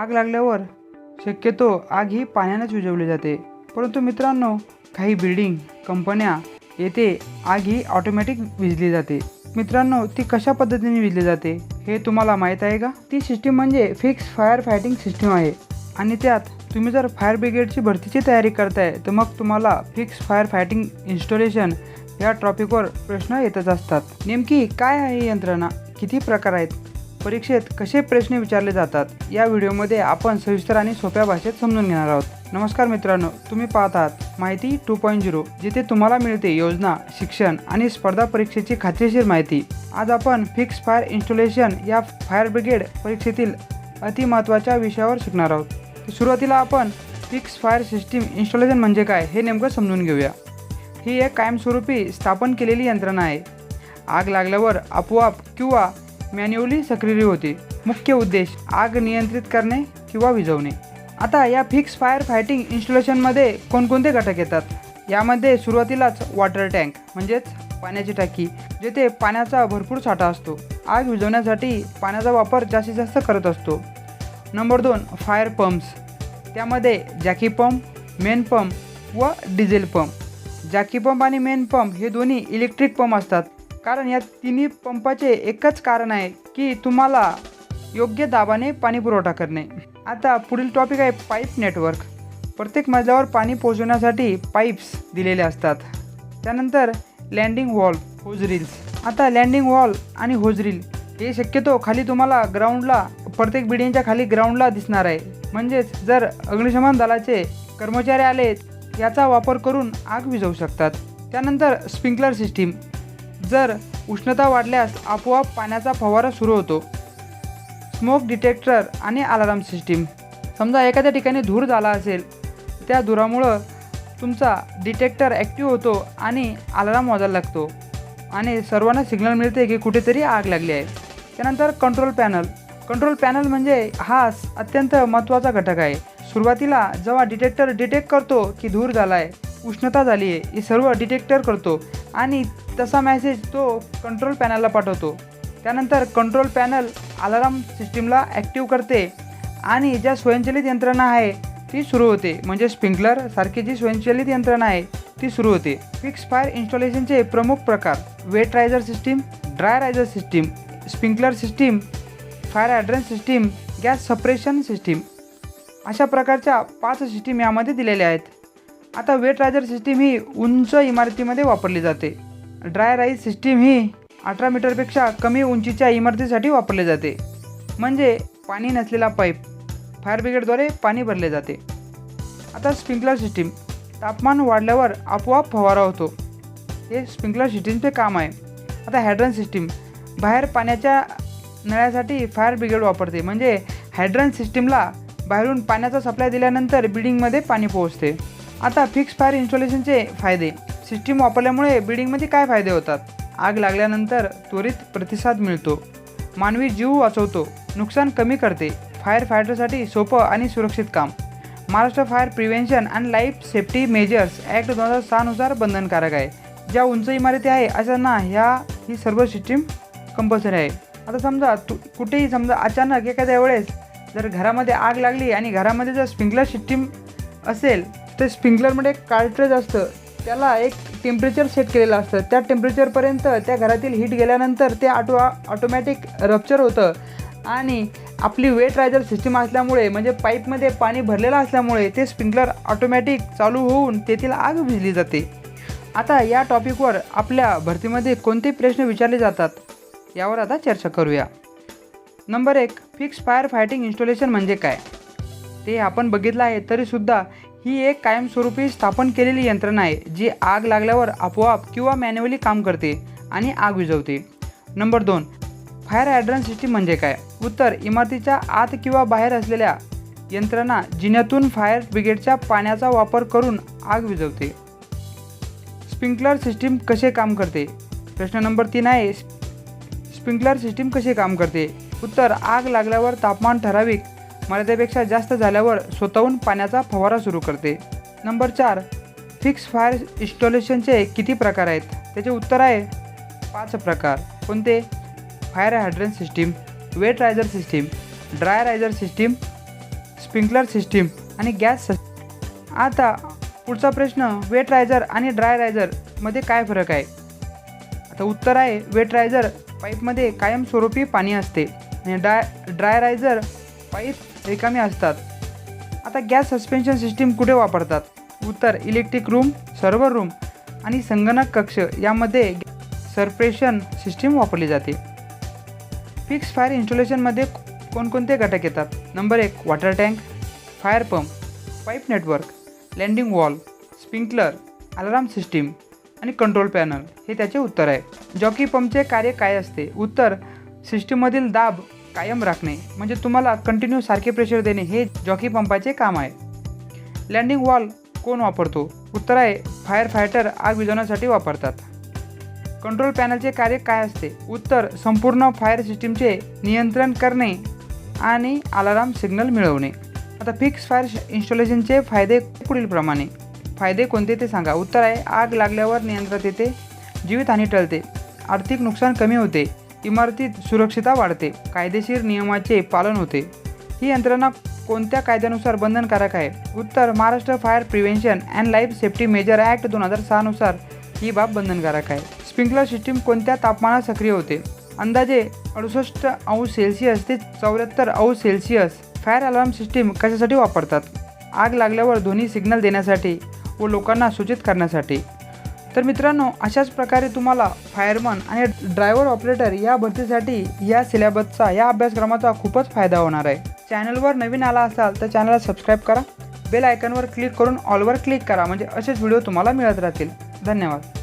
आग लागल्यावर शक्यतो आग ही पाण्यानेच विजवली जाते. परंतु मित्रांनो काही बिल्डिंग कंपन्या येथे आग ही ऑटोमॅटिक विजली जाते. मित्रांनो ती कशा पद्धतीने विजली जाते हे तुम्हाला माहीत आहे का? ती सिस्टीम म्हणजे फिक्स फायर फायटिंग सिस्टीम आहे. आणि त्यात तुम्ही जर फायर ब्रिगेडची भरतीची तयारी करताय तर मग तुम्हाला फिक्स फायर फायटिंग इन्स्टॉलेशन या टॉपिकवर प्रश्न येतच असतात. नेमकी काय आहे ही यंत्रणा? किती प्रकार आहेत? परीक्षेत कसे प्रश्न विचारले जातात या व्हिडिओमध्ये आपण सविस्तर आणि सोप्या भाषेत समजून घेणार आहोत. नमस्कार मित्रांनो तुम्ही पाहत आहात माहिती टू पॉईंट झिरो जिथे तुम्हाला मिळते योजना शिक्षण आणि स्पर्धा परीक्षेची खात्रीशीर माहिती. आज आपण फिक्स फायर इन्स्टॉलेशन या फायर ब्रिगेड परीक्षेतील अतिमहत्त्वाच्या विषयावर शिकणार आहोत. सुरुवातीला आपण फिक्स फायर सिस्टीम इन्स्टॉलेशन म्हणजे काय हे नेमकं समजून घेऊया. ही एक कायमस्वरूपी स्थापन केलेली यंत्रणा आहे. आग लागल्यावर आपोआप किंवा मॅन्युअली सक्रिय होते. मुख्य उद्देश आग नियंत्रित करणे किंवा विझवणे. आता या फिक्स फायर फायटिंग इन्स्टॉलेशनमध्ये कोणकोणते घटक येतात? यामध्ये सुरुवातीलाच वॉटर टँक म्हणजेच पाण्याची टाकी जेथे पाण्याचा भरपूर साठा असतो. आग विझवण्यासाठी पाण्याचा वापर जास्तीत जास्त करत असतो. नंबर दोन फायर पंप्स. त्यामध्ये जॅकी पंप मेन पंप व डिझेल पंप. जॅकी पंप आणि मेन पंप हे दोन्ही इलेक्ट्रिक पंप असतात. कारण या तिन्ही पंपाचे एकच कारण आहे की तुम्हाला योग्य दाबाने पाणी पुरवठा करणे. आता पुढील टॉपिक आहे पाईप नेटवर्क प्रत्येक मजल्यावर पाणी पोहोचवण्यासाठी पाईप्स दिलेले असतात. त्यानंतर लँडिंग वॉल होजरील्स आता लँडिंग वॉल आणि होजरील हे शक्यतो खाली तुम्हाला ग्राउंडला प्रत्येक बिल्डिंगच्या खाली ग्राउंडला दिसणार आहे. म्हणजेच जर अग्निशमन दलाचे कर्मचारी आले याचा वापर करून आग विझवू शकतात. त्यानंतर स्प्रिंकलर सिस्टीम जर उष्णता वाढल्यास आपोआप पाण्याचा फवारा सुरू होतो. स्मोक डिटेक्टर आणि अलाराम सिस्टीम. समजा एखाद्या ठिकाणी धूर झाला असेल त्या धुरामुळं तुमचा डिटेक्टर ॲक्टिव्ह होतो आणि अलाराम वाजायला लागतो. आणि सर्वांना सिग्नल मिळते की कुठेतरी आग लागली आहे. त्यानंतर कंट्रोल पॅनल. कंट्रोल पॅनल म्हणजे हा अत्यंत महत्त्वाचा घटक आहे. सुरुवातीला जेव्हा डिटेक्टर डिटेक्ट करतो की धूर झाला आहे उष्णता झाली आहे हे सर्व डिटेक्टर करतो. आणि तसा मॅसेज तो कंट्रोल पॅनलला पाठवतो. त्यानंतर कंट्रोल पॅनल अलाराम सिस्टीमला ॲक्टिव्ह करते आणि ज्या स्वयंचलित यंत्रणा आहे ती सुरू होते. म्हणजे स्प्रिंकलर सारखी जी स्वयंचलित यंत्रणा आहे ती सुरू होते. फिक्स फायर इन्स्टॉलेशनचे प्रमुख प्रकार. Wet riser system dry riser system sprinkler system fire hydrant system gas suppression system अशा प्रकारच्या पाच सिस्टीम यामध्ये दिलेल्या आहेत. आता वेट रायझर सिस्टीम ही उंच इमारतीमध्ये वापरली जाते. ड्राय राईस सिस्टीम ही अठरा मीटरपेक्षा कमी उंचीच्या इमारतीसाठी वापरली जाते. म्हणजे पाणी नसलेला पाईप फायर ब्रिगेडद्वारे पाणी भरले जाते. आता स्प्रिंकलर सिस्टीम तापमान वाढल्यावर आपोआप फवारा होतो. हे स्प्रिंकलर सिस्टीमचे काम आहे. आता हायड्रन सिस्टीम बाहेर पाण्याच्या नळ्यासाठी फायर ब्रिगेड वापरते. म्हणजे हायड्रन सिस्टीमला बाहेरून पाण्याचा सप्लाय दिल्यानंतर बिल्डिंगमध्ये पाणी पोहोचते. आता फिक्स फायर इन्स्टॉलेशनचे फायदे. सिस्टीम वापरल्यामुळे बिल्डिंगमध्ये काय फायदे होतात? आग लागल्यानंतर त्वरित प्रतिसाद मिळतो. मानवी जीव वाचवतो. नुकसान कमी करते. फायर फायटरसाठी सोपं आणि सुरक्षित काम. Maharashtra fire prevention and life safety measures act दोन हजार सहानुसार बंधनकारक आहे. ज्या उंच इमारती आहे अशांना ह्या ही सर्व सिस्टीम कंपल्सरी आहे. आता समजा तु कुठेही समजा अचानक एखाद्या वेळेस जर घरामध्ये आग लागली आणि घरामध्ये जर स्प्रिंकलर सिस्टीम असेल ते स्प्रिंकलरमध्ये एक कार्ट्रेज असतं त्याला एक टेम्परेचर सेट केलेलं असतं. त्या टेम्परेचरपर्यंत त्या घरातील हीट गेल्यानंतर ते ऑटो ऑटोमॅटिक रप्चर होतं. आणि आपली वेट रायझर सिस्टीम असल्यामुळे म्हणजे पाईपमध्ये पाणी भरलेलं असल्यामुळे ते स्प्रिंकलर ऑटोमॅटिक चालू होऊन तेथील आग भिजली जाते. आता या टॉपिकवर आपल्या भरतीमध्ये कोणते प्रश्न विचारले जातात यावर आता चर्चा करूया. नंबर एक फिक्स फायर फायटिंग इन्स्टॉलेशन म्हणजे काय? ते आपण बघितलं आहे तरीसुद्धा ही एक कायमस्वरूपी स्थापन केलेली यंत्रणा आहे जी आग लागल्यावर आपोआप किंवा मॅन्युअली काम करते आणि आग विझवते. नंबर दोन फायर ॲड्रन सिस्टीम म्हणजे काय? उत्तर इमारतीच्या आत किंवा बाहेर असलेल्या यंत्रणा जिन्यातून फायर ब्रिगेडच्या पाण्याचा वापर करून आग विझवते. स्प्रिंकलर सिस्टीम कसे काम करते? प्रश्न नंबर तीन आहे स्प्रिंकलर सिस्टीम कसे काम करते? उत्तर आग लागल्यावर तापमान ठराविक मर्यादेपेक्षा जास्त झाल्यावर स्वतःहून पाण्याचा फवारा सुरू करते. नंबर चार फिक्स फायर इन्स्टॉलेशनचे किती प्रकार आहेत? त्याचे उत्तर आहे पाच प्रकार. कोणते? Fire hydrant system wet riser system dry riser system sprinkler system आणि गॅस आता पुढचा प्रश्न वेट रायझर आणि ड्राय रायझरमध्ये काय फरक आहे? आता उत्तर आहे वेट रायझर पाईपमध्ये कायमस्वरूपी पाणी असते आणि ड्राय ड्राय रायझर पाईप रिकामी असतात. आता गॅस सस्पेन्शन सिस्टीम कुठे वापरतात? उत्तर इलेक्ट्रिक रूम सर्व्हर रूम आणि संगणक कक्ष यामध्ये सरप्रेशन सिस्टीम वापरली जाते. फिक्स फायर इन्स्टॉलेशनमध्ये कोणकोणते घटक येतात? नंबर एक water tank fire pump pipe network landing valve sprinkler alarm system आणि कंट्रोल पॅनल. हे त्याचे उत्तर आहे. जॉकी पंपचे कार्य काय असते? उत्तर सिस्टीममधील दाब कायम राखणे म्हणजे तुम्हाला कंटिन्यू सारखे प्रेशर देणे हे जॉकी पंपाचे काम आहे. लँडिंग वॉल कोण वापरतो? उत्तर आहे फायर फायटर आग विजवण्यासाठी वापरतात. कंट्रोल पॅनलचे कार्य काय असते? उत्तर संपूर्ण फायर सिस्टीमचे नियंत्रण करणे आणि अलाराम सिग्नल मिळवणे. आता फिक्स फायर इन्स्टॉलेशनचे फायदे पुढीलप्रमाणे फायदे कोणते ते सांगा. उत्तर आहे आग लागल्यावर नियंत्रणात येते जीवितहानी टळते. आर्थिक नुकसान कमी होते. इमारतीत सुरक्षितता वाढते. कायदेशीर नियमाचे पालन होते. ही यंत्रणा कोणत्या कायद्यानुसार बंधनकारक आहे? उत्तर Maharashtra fire prevention and life safety measure act दोन हजार सहानुसार ही बाब बंधनकारक आहे. स्प्रिंकलर सिस्टीम कोणत्या तापमानात सक्रिय होते? अंदाजे अडुसष्ट अंश सेल्सिअस ते चौऱ्याहत्तर अंश सेल्सिअस फायर अलार्म सिस्टीम कशासाठी वापरतात? आग लागल्यावर ध्वनी सिग्नल देण्यासाठी व लोकांना सूचित करण्यासाठी. तर मित्रांनो अशाच प्रकारे तुम्हाला फायरमन आणि ड्रायव्हर ऑपरेटर या भरतीसाठी या सिलेबसचा या अभ्यासक्रमाचा खूपच फायदा होणार आहे. चॅनलवर नवीन आला असाल तर चॅनलला सबस्क्राईब करा. बेल आयकनवर क्लिक करून ऑलवर क्लिक करा म्हणजे असेच व्हिडिओ तुम्हाला मिळत राहतील. धन्यवाद.